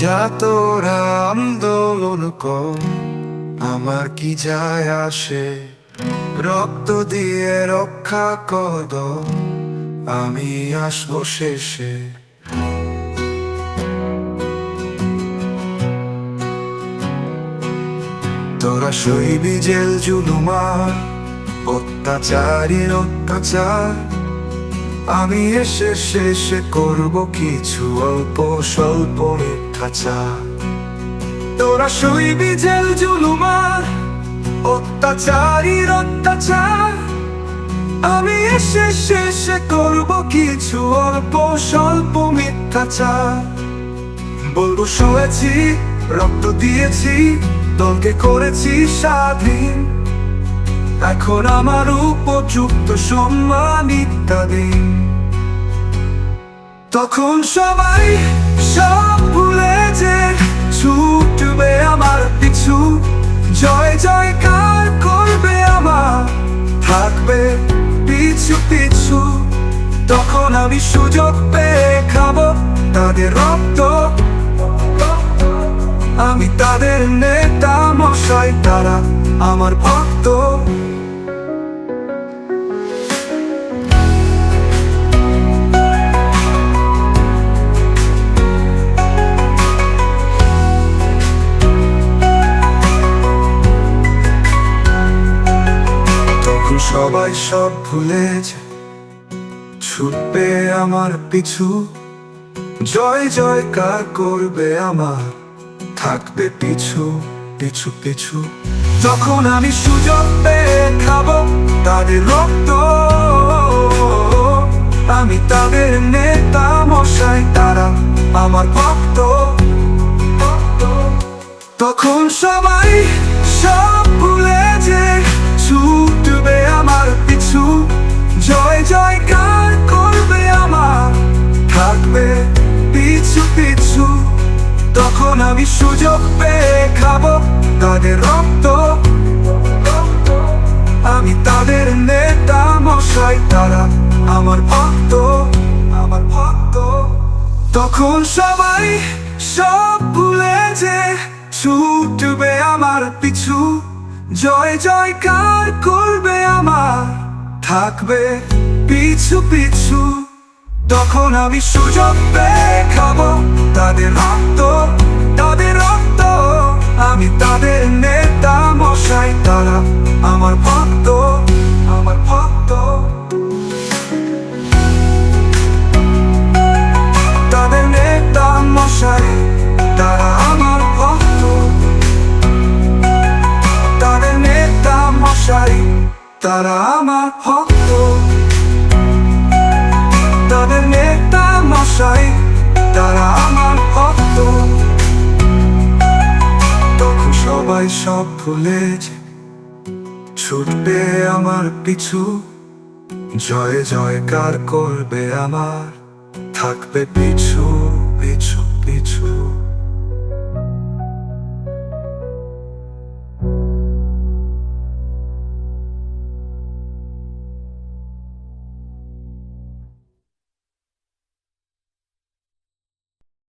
যা তোরা আন্দোলন কর, আমার কি যায় আসে? রক্ত দিয়ে রক্ষা কর আমি আসব শেষে। তোরা সইবি জেল জুলুমার, অত্যাচারীর অত্যাচার। আমি এসে শেষে করব কিছু অল্প স্বল্প মিথ্যাচার তোরা সইবি জেল জুলুমার, অত্যাচারীর অত্যাচার। আমি এসে শেষে করব কিছু অল্প স্বল্প মিথ্যাচার বলব শুয়েছি, রক্ত দিয়েছি, দলকে করেছি স্বাধীন। এখন আমার উপযুক্ত সম্মান ইত্যাদি। তখন সবাই সব ভুলে যে ছুটবে আমার পিছু। জয় জয়কার করবে আমার, থাকবে পিছু পিছু। তখন আমি সুযোগ পেয়ে খাব তাদের রক্ত। আমি তাদের নেতা মশাই, তারা আমার ভক্ত। সবাই সব ভুলেছে ছুটবে আমার পিছু। জয় জয়কার করবে আমার? থাকবে পিছু পিছু পিছু। যখন আমি সুযোগ পেয়ে খাব তাদের রক্ত, আমি তাদের নেতা মশাই, তারা আমার ভক্ত। তখন সবাই সব ভুলে যে আমি সুযোগ পেয়ে খাব তাদের রক্ত। আমি তাদের নেতা মশাই, তারা আমার ভক্ত আমার ভক্ত। তখন সবাই সব ভুলে যে ছুটবে আমার পিছু। জয় জয়কার করবে আমার, থাকবে পিছু পিছু। তখন আমি সুযোগ পেয়ে খাব তাদের রক্ত। তাদের রক্ত, আমি তাদের নেতা মশাই, তারা আমার ভক্ত আমার ভক্ত। তাদের নেতা মশাই, তারা আমার ভক্ত। তাদের নেতা মশাই, তারা আমার ভক্ত। সবাই সব ভুলে ছুটবে আমার পিছু জয় কার করবে আমার। থাকবে পিছু পিছু পিছু।